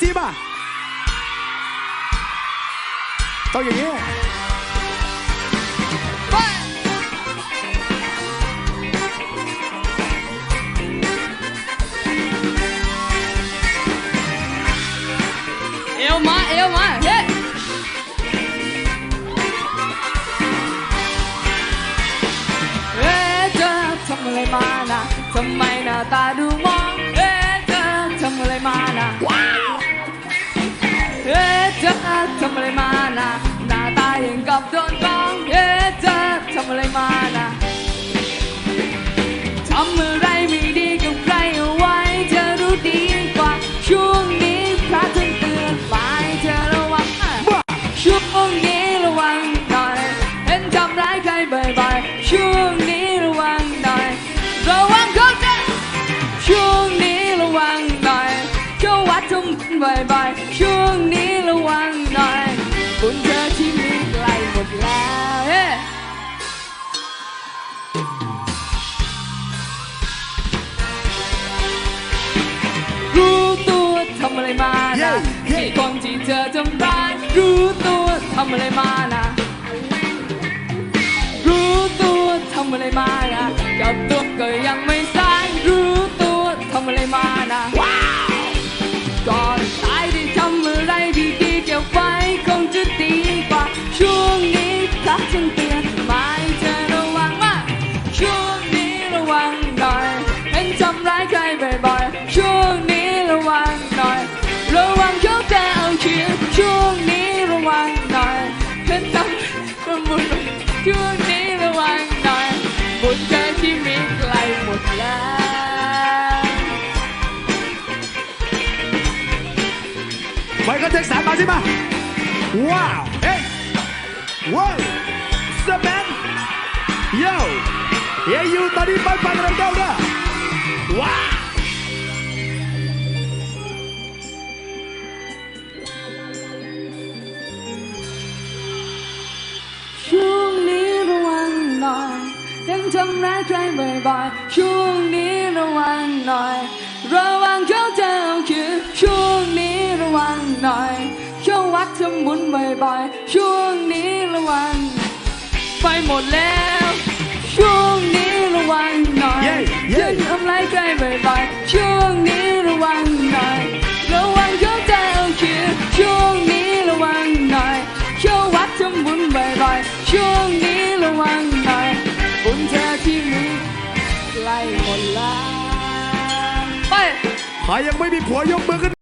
ทีมาต้องอย่างนี้เอวมาเอวมาเฮ้เอ๊ะเธอทำอะไรมานะทำไมหน้าตาดูมองเอ๊ อะไรไม่ดีกับใครเอาไว้เธอรู้ดีกว่า ช่วงนี้พระท่านเตือนไปเธอระวังช่วงนี้ระวังหน่อย เห็นทำร้ายใครบ่อยๆ ช่วงนี้ระวังหน่อย ระวังเขาจะช่วงนี้ระวังหน่อยเข้าวัดทำบุญบ่อยๆ ช่วงนี้ำอะไรมานะ รู้ตัวทำอะไรมานะกับตัวก็ยังไม่สายรู้ตัวทำอะไรมานะก่อนตายได้ทำอะไรดีๆเก็บไว้คงจะดีกว่า ช่วงนี้พระจึงเตือนไม่เธอระวังมากช่วงนี้ระวังหน่อยเห็นทำร้ายใครบ่อยๆ บุญเธอที่มีไกลหมดแล้วไมเคิล ใครบ่อยๆช่วงนี้ระวังหน่อย ระวังเขาจะเอาคืนช่วงนี้ระวังหน่อยเข้าวัดทำบุญบ่อยๆช่วงนี้ระวัง ไปหมดแล้ว ช่วงนี้ระวังหน่อยเย้เย้ยังทำร้ายใครบ่อยๆช่วงนี้ระวังหน่อยระวังเขาจะเอาคืนช่วงนี้ระวังหน่อยเข้าวัดทำบุญบ่อยๆช่วงนี้ระวังหน่อยบุญเธอที่ มีใกล้หมดแล้วไป ใครยังไม่มีผัวยกมือขึ้น